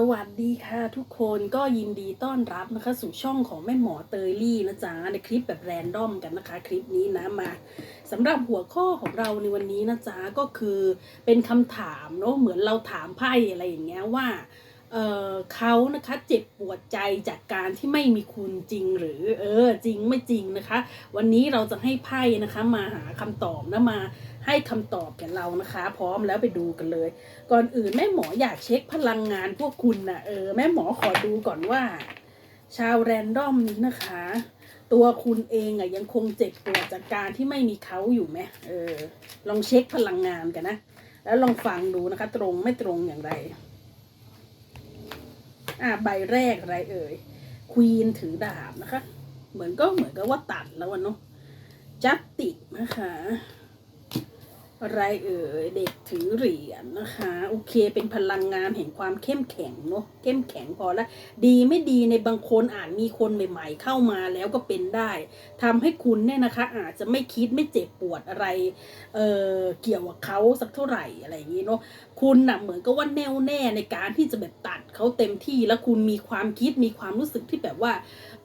สวัสดีค่ะทุกคนก็ยินดีต้อนรับนะคะ สู่ช่องของแม่หมอเตยลี่นะจ๊ะในคลิปแบบแรนดอมกันนะคะ คลิปนี้นะมาสำหรับหัวข้อของเราในวันนี้นะจ๊ะก็คือเป็นคำถามเนาะเหมือนเราถามไพ่อะไรอย่างเงี้ยว่า เขานะคะเจ็บปวดใจจากการที่ไม่มีคุณจริงหรือเออจริงไม่จริงนะคะ วันนี้เราจะให้ไพ่นะคะมาหาคำตอบนะมาให้คำตอบแก่เรานะคะ พร้อมแล้วไปดูกันเลย ก่อนอื่นแม่หมออยากเช็คพลังงานพวกคุณนะเออแม่หมอขอดูก่อนว่า ชาวแรนดอมนี้นะคะ ตัวคุณเองอะยังคงเจ็บปวดจากการที่ไม่มีเขาอยู่ไหมเออลองเช็คพลังงานกันนะ แล้วลองฟังดูนะคะ ตรงไม่ตรงอย่างไร อ่าใบแรกอะไรเอ่ยควีนถือดาบนะคะ เหมือนก็เหมือนกับว่าตัดแล้วเนาะจัตตินะคะ อะไรเอ่ยเด็กถือเหรียญนะคะโอเคเป็นพลังงานแห่งความเข้มแข็งเนาะเข้มแข็งพอละดีไม่ดีในบางคนอาจมีคนใหม่ ๆ เข้ามาแล้วก็เป็นได้ทำให้คุณเนี่ยนะคะ อาจจะไม่คิดไม่เจ็บปวดอะไรเอ่อเกี่ยวกับเขาสักเท่าไหร่อะไรอย่างนี้เนาะคุณน่ะเหมือนกับว่าแน่วแน่ในการที่จะแบบตัดเขาเต็มที่แล้วคุณมีความคิดมีความรู้สึกที่แบบว่า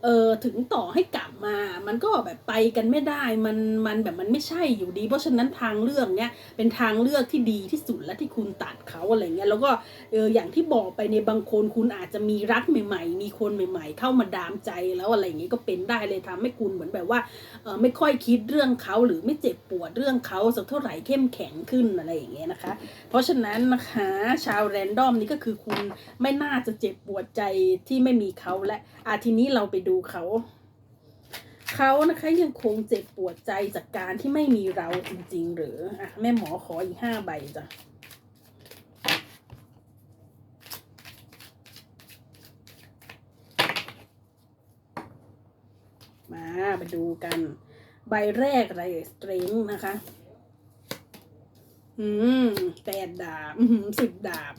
เออถึงต่อให้กลับมา มันก็แบบไปกันไม่ได้ มันมันแบบมันไม่ใช่อยู่ดี เพราะฉะนั้นทางเลือกเนี้ยเป็นทางเลือกที่ดีที่สุดและที่คุณตัดเขาอะไรเงี้ยแล้วก็เอออย่างที่บอกไปในบางคนคุณอาจจะมีรักใหม่ ๆ มีคนใหม่ ๆ เข้ามาดามใจแล้วอะไรเงี้ยก็เป็นได้เลยทำให้คุณเหมือนแบบว่าเออไม่ค่อยคิดเรื่องเขาหรือไม่เจ็บปวดเรื่องเขาสักเท่าไหร่เข้มแข็งขึ้นอะไรอย่างเงี้ยนะคะ เพราะฉะนั้นนะคะชาวแรนดอมนี่ก็คือคุณไม่น่าจะเจ็บปวดใจที่ไม่มีเขาและอาทีนี้เราไปดูเขา เขานะคะยังคงเจ็บปวดใจจากการที่ไม่มีเราจริง ๆ หรืออะแม่หมอขออีกห้าใบจ้ะมาไปดูกัน ใบแรกอะไรสตริงนะคะ อืมแปดดาบ อืมสิบดาบ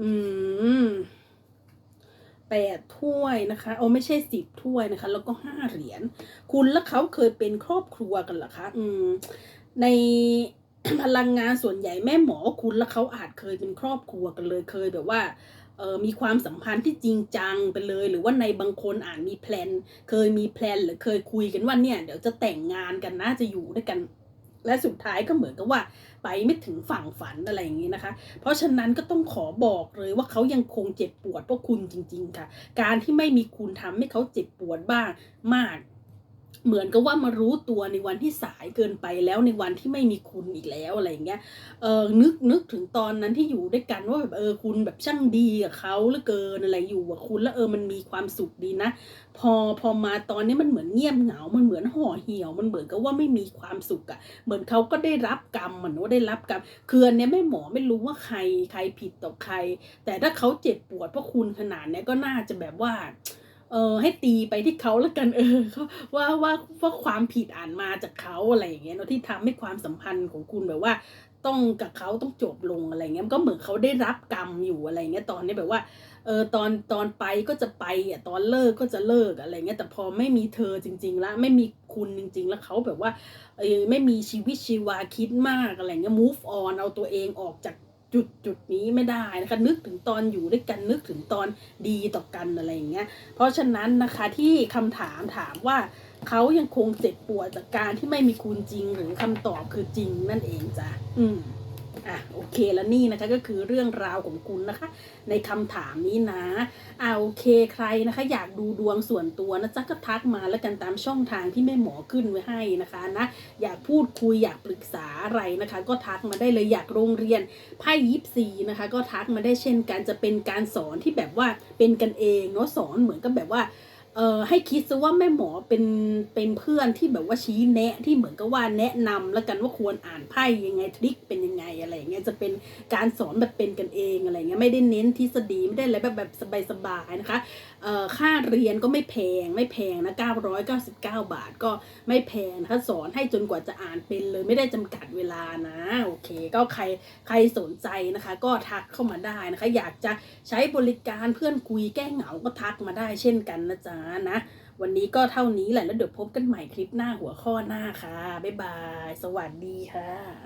อืม แปดถ้วยนะคะโอ้ไม่ใช่สิบถ้วยนะคะ แล้วก็ห้าเหรียญ คุณและเขาเคยเป็นครอบครัวกันหรอคะ อืม ในพลังงานส่วนใหญ่แม่หมอคุณและเขาอาจเคยเป็นครอบครัวกันเลย เคยแบบว่าเออมีความสัมพันธ์ที่จริงจังไปเลย หรือว่าในบางคนอาจมีแพลน เคยมีแพลนหรือเคยคุยกันว่าเนี่ย เดี๋ยวจะแต่งงานกันนะจะอยู่ด้วยกัน และสุดท้ายก็เหมือนกับว่าไปไม่ถึงฝั่งฝันอะไรอย่างนี้นะคะ เพราะฉะนั้นก็ต้องขอบอกเลยว่าเขายังคงเจ็บปวดเพราะคุณจริง ๆ ค่ะ การที่ไม่มีคุณทำให้เขาเจ็บปวดบ้างมาก เหมือนกับว่ามารู้ตัวในวันที่สายเกินไปแล้วในวันที่ไม่มีคุณอีกแล้วอะไรอย่างเงี้ย เออนึกนึกถึงตอนนั้นที่อยู่ด้วยกันว่าแบบเออคุณแบบช่างดีกับเขาเหลือเกินอะไรอยู่กับคุณแล้วเออมันมีความสุขดีนะ พอพอมาตอนนี้มันเหมือนเงียบเหงา มันเหมือนห่อเหี่ยว มันเหมือนกับว่าไม่มีความสุขอะ่ะ เหมือนเขาก็ได้รับกรรมเหมือนว่าได้รับกรรม คืออันเนี้ยแม่หมอไม่รู้ว่าใครใครผิดต่อใคร แต่ถ้าเขาเจ็บปวดเพราะคุณขนาดเนี้ยก็น่าจะแบบว่า เออให้ตีไปที่เขาแล้วกันเออว่าว่าว่าความผิดอ่านมาจากเขาอะไรอย่างเงี้ยเนอะที่ทำให้ความสัมพันธ์ของคุณแบบว่า ต้องกับเขาต้องจบลงอะไรเงี้ยมันก็เหมือนเขาได้รับกรรมอยู่อะไรเงี้ยตอนนี้แบบว่าเออตอนตอนไปก็จะไปอะตอนเลิกก็จะเลิกอะไรเงี้ยแต่พอไม่มีเธอจริง ๆ แล้วไม่มีคุณจริง ๆ แล้วเขาแบบว่าเออไม่มีชีวิตชีวาคิดมากอะไรเงี้ย move on เอาตัวเองออกจาก จุดจุดนี้ไม่ได้นะคะนึกถึงตอนอยู่ด้วยกันนึกถึงตอนดีต่อกันอะไรอย่างเงี้ยเพราะฉะนั้นนะคะที่คำถามถามว่าเขายังคงเจ็บปวดจากการที่ไม่มีคุณจริงหรือคำตอบคือจริงนั่นเองจ้ะอืม อะโอเคแล้วนี่นะคะก็คือเรื่องราวของคุณนะคะ ในคำถามนี้นะอ่าโอเคใครนะคะ อยากดูดวงส่วนตัวนะจ๊ะก็ทักมาแล้วกันตามช่องทางที่แม่หมอขึ้นไว้ให้นะคะนะอยากพูดคุยอยากปรึกษาอะไรนะคะ ก็ทักมาได้เลยอยากโรงเรียนไพ่ยิปซีนะคะ ก็ทักมาได้เช่นกันจะเป็นการสอนที่แบบว่าเป็นกันเองเนาะสอนเหมือนกับแบบว่า เอ่อให้คิดซะว่าแม่หมอเป็นเป็นเพื่อนที่แบบว่าชี้แนะที่เหมือนกับว่าแนะนำแล้วกันว่าควรอ่านไพ่ยังไงทริคเป็นยังไงอะไรเงี้ยจะเป็นการสอนแบบเป็นกันเองอะไรเงี้ยไม่ได้เน้นทฤษฎีไม่ได้อะไรแบบแบบสบายๆนะคะเอ่อค่าเรียนก็ไม่แพงไม่แพงนะ999 บาทก็ไม่แพงนะคะสอนให้จนกว่าจะอ่านเป็นเลยไม่ได้จำกัดเวลานะโอเค ก็ใครใครสนใจนะคะ ก็ทักเข้ามาได้นะคะ อยากจะใช้บริการเพื่อนคุยแก้เหงาก็ทักมาได้เช่นกันนะจ๊ะนะวันนี้ก็เท่านี้แหละแล้วเดี๋ยวพบกันใหม่คลิปหน้าหัวข้อหน้าค่ะ บ๊ายบาย สวัสดีค่ะ